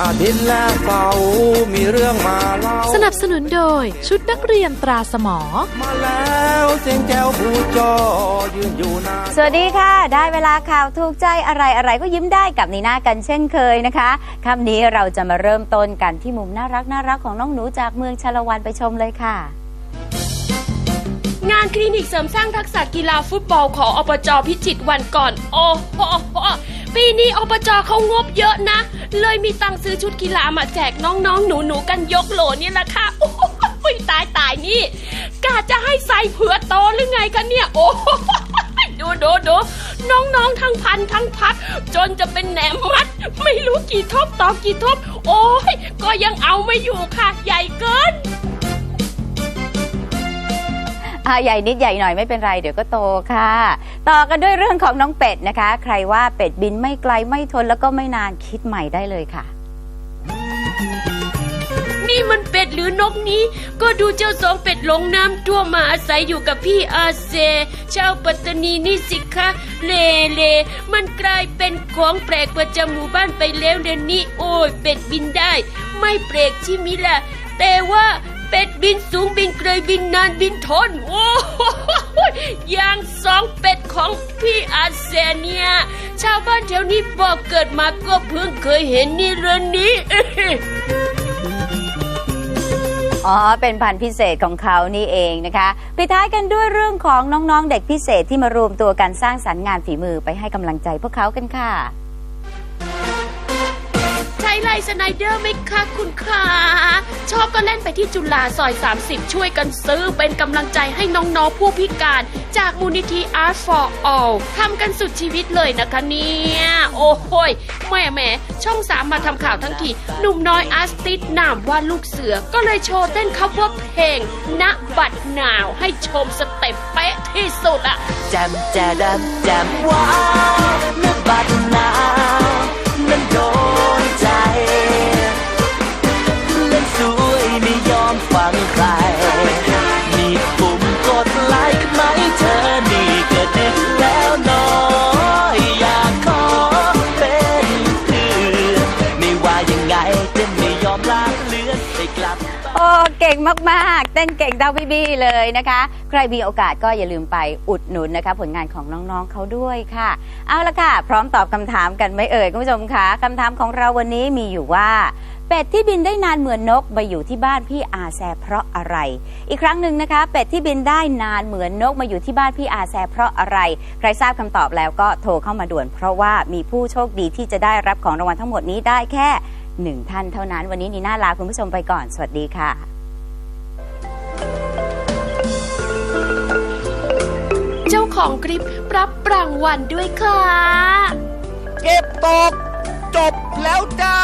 อาทิตย์และเสาร์มีเรื่องมาเล่าสนับสนุนโดยชุดนักเรียนตราสมอ มาแล้วเสียงแก้วผู้จอยืนอยู่นานสวัสดีค่ะ ได้เวลาข่าวถูกใจอะไรอะไรก็ยิ้มได้กับนีน่ากันเช่นเคยนะคะคำนี้เราจะมาเริ่มต้นกันที่มุมน่ารักน่ารักของน้องหนูจากเมืองชาละวันไปชมเลยค่ะงานคลินิกเสริมสร้างทักษะกีฬาฟุตบอลของอบจพิจิตรวันก่อน โอ้โห ปีนี้อบจเขางบเยอะนะ เลยมีตังค์ซื้อชุดกีฬามาแจกน้องๆ หนูๆ กันยกโหลนี่แหละค่ะโอ้โหตายตายนี่กาจะให้ใส่เผื่อโตหรือไงกันเนี่ย โอ้โหดูดูดูน้องๆ ทั้งพันทั้งพัดจนจะเป็นแหนมมัด ไม่รู้กี่ทบต่อกี่ทบ โอ้ยก็ยังเอาไม่อยู่ค่ะ ใหญ่เกิน อ่าใหญ่นิดใหญ่หน่อยไม่เป็นไรเดี๋ยวก็โตค่ะ ต่อกันด้วยเรื่องของน้องเป็ดนะคะ ใครว่าเป็ดบินไม่ไกลไม่ทนแล้วก็ไม่นานคิดใหม่ได้เลยค่ะ นี่มันเป็ดหรือนกนี้ ก็ดูเจ้าสองเป็ดลงน้ำท่วมมาอาศัยอยู่กับพี่อาเซชาวปัตตานีนี่สิคะเลเลมันกลายเป็นของแปลกประจำหมู่บ้านไปแล้วเดยวนี้ โอ้ยเป็ดบินได้ ไม่เปลกใช่มิล่ะแต่ว่า เป็ดบินสูงบินไกลบินนานบินทนโอ้โหอย่างสองเป็ดของพี่อาเซเนี่ยชาวบ้านแถวนี้บอกเกิดมาก็เพิ่งเคยเห็นนี่เรือนนี้อ๋อ เป็นพันธุ์พิเศษของเขานี่เองนะคะปิดท้ายกันด้วยเรื่องของน้องๆเด็กพิเศษที่มารวมตัวกันสร้างสรรค์งานฝีมือไปให้กำลังใจพวกเขากันค่ะ สไนเดอร์ไหมคะคุณขาชอบก็เล่นไปที่จุฬาซอย 30 ช่วยกันซื้อเป็นกำลังใจให้น้อง ๆ ผู้พิการ จากมูลนิธิ Art for All ทำกันสุดชีวิตเลยนะคะเนี่ย โอ้โหยแม่แม่ช่องสามมาทำข่าวทั้งที หนุ่มน้อยอาร์ติสนามว่าลูกเสือ ก็เลยโชว์เต้นคัฟเวอร์เพลงณบัดหนาวให้ชมสเต็ปเป๊ะที่สุดอะแจมแจดำแจมว้า เก่งมาก ๆ เต้นเก่งดาวบี้บี้เลยนะคะ ใครมีโอกาสก็อย่าลืมไปอุดหนุนนะคะ ผลงานของน้อง ๆ เขาด้วยค่ะ เอาละค่ะ พร้อมตอบคำถามกันไหมเอ่ยคุณผู้ชมคะคำถามของเราวันนี้มีอยู่ว่า เป็ดที่บินได้นานเหมือนนกมาอยู่ที่บ้านพี่อาแซเพราะอะไร อีกครั้งหนึ่งนะคะ เป็ดที่บินได้นานเหมือนนกมาอยู่ที่บ้านพี่อาแซเพราะอะไร ใครทราบคำตอบแล้วก็โทรเข้ามาด่วน เพราะว่ามีผู้โชคดีที่จะได้รับของรางวัลทั้งหมดนี้ได้แค่ หนึ่งท่านเท่านั้น วันนี้นีน่าลาคุณผู้ชมไปก่อน สวัสดีค่ะเจ้าของคลิปรับรางวัลด้วยค่ะ เก็บตก จบแล้วจ้า